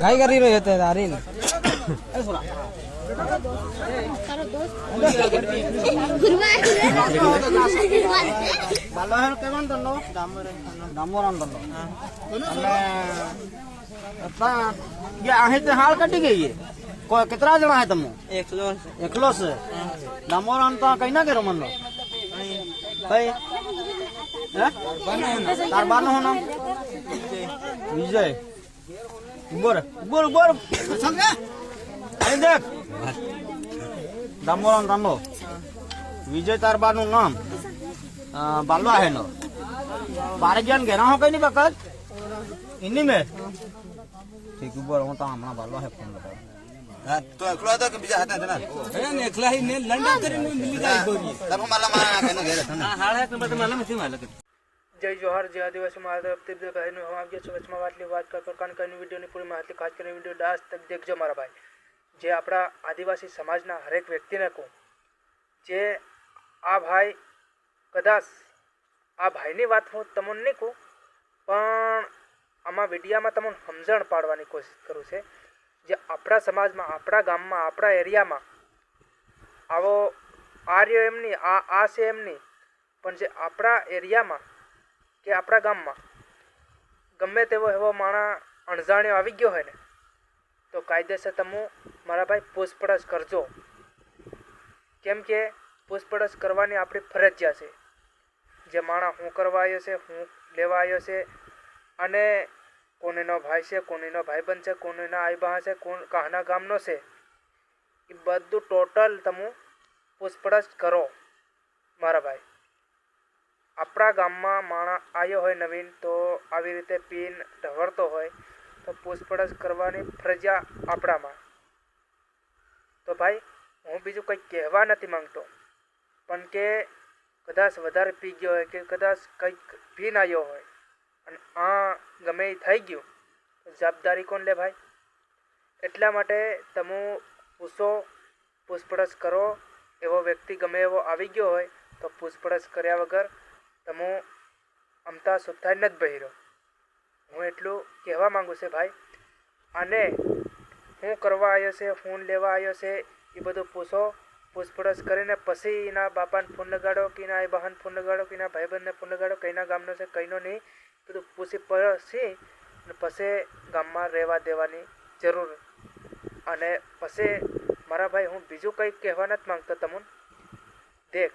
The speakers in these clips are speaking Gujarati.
ગાય કરી રહ્યો હતો તારી ને બાલો કેવાનો ધંધો ડામોરાનો ધંધો અને તા- જે અહીં હાલ કટી ગઈ કેટલા જણા હે તમે એકલો છે. ડામોરાન તો કઈ ના કર્યો મન કઈ? તાર બાનું નામ? વિજય. બોર બોર બોર અહીં દેખ ડામોરાન રામો વિજય તાર બાનું નામ અ, બાલો હે નો બારે જ્ઞાન ઘેરા હો કઈ નહીં બકત ઇની મે ઠીક બોર હું તો હમણાં બાલો હે ફોન લગાવ હા, તો એકલો હતો કે બીજા હતા જણા ને એકલા હી ને લંડન કરીને મિલી જાય ગોરી તારો માલા મારા નાખે ઘેર હતા ને. હાડા એક નંબર માલા નથી માલા જય જોહર, જય આદિવાસી મારા તરફથી કહીને હું આવી ગયો છું, વચમાં વાતની વાત કર કારણ કરની વિડીયોની પૂરી માહિતી, ખાસ કરીને વીડિયો ડાસ તક દેખજો મારા ભાઈ. જે આપણા આદિવાસી સમાજના હરેક વ્યક્તિને કહું, જે આ ભાઈ કદાચ, આ ભાઈની વાત હું તમને નહીં કહું, પણ આમાં વિડીયામાં તમને સમજણ પાડવાની કોશિશ કરું છે. જે આપણા સમાજમાં, આપણા ગામમાં, આપણા એરિયામાં આવો આર્ય એમની, આ આ છે એમની, પણ જે આપણા એરિયામાં કે આપણા ગામમાં ગમે તેવો એવો માણા અણજાણ્યો આવી ગયો હોય ને, તો કાયદેસર તમે મારા ભાઈ પૂછપરછ કરજો. કેમ કે પૂછપરછ કરવાની આપણી ફરજિયાત છે. જે માણા હું કરવા આવ્યો છે, હું લેવા આવ્યો છે, અને કોનીનો ભાઈ છે, કોનીનો ભાઈબંધ છે, કોનીના આઈ બા છે કોણ કાહના ગામનો છે, એ બધું ટોટલ તમે પૂછપરછ કરો, મારા ભાઈ. આપણા ગામમાં માણસ આવ્યો હોય નવીન, તો આવી રીતે પીન ઢવળતો હોય, તો પૂછપરછ કરવાની ફરજા આપણામાં. તો ભાઈ, હું બીજું કંઈ કહેવા નથી માંગતો, પણ કે કદાચ વધારે પી ગયો હોય કે કદાચ કંઈક પીન આવ્યો હોય, અને આ ગમે એ થઈ ગયું, તો જવાબદારી કોણ લે ભાઈ? એટલા માટે તમે પૂછો, પૂછપરછ કરો, એવો વ્યક્તિ ગમે એવો આવી ગયો હોય, તો પૂછપરછ કર્યા વગર તમે અમતા સુથાઈ નથી બહેરો. હું એટલું કહેવા માગું છે ભાઈ. અને હું કરવા આવ્યો છે, ફોન લેવા આવ્યો છે, એ બધું પૂછો, પૂછપરછ કરીને પછી એના બાપાને ફોન લગાડો કે એના બહાને ફોન લગાડો કે એના ભાઈબંધને ફોન લગાડો, કઈના ગામનો છે, કઈનો નહીં. બધું પૂછી પછી અને પછી ગામમાં રહેવા દેવાની જરૂર. અને પછી મારા ભાઈ, હું બીજું કંઈ કહેવા નથી માંગતો તમને. દેખ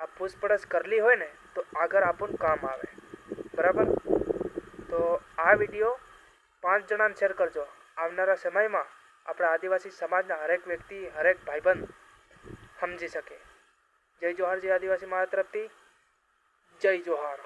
આ પૂછપરછ કરલી હોય ને, તો આગળ આપણને કામ આવે. બરાબર? તો આ વીડિયો પાંચ જણાને શેર કરજો. આવનારા સમયમાં આપણા આદિવાસી સમાજના હરેક વ્યક્તિ, હરેક ભાઈબંધ સમજી શકે. જય જોહાર, જય આદિવાસી મારા તરફથી. જય જોહાર.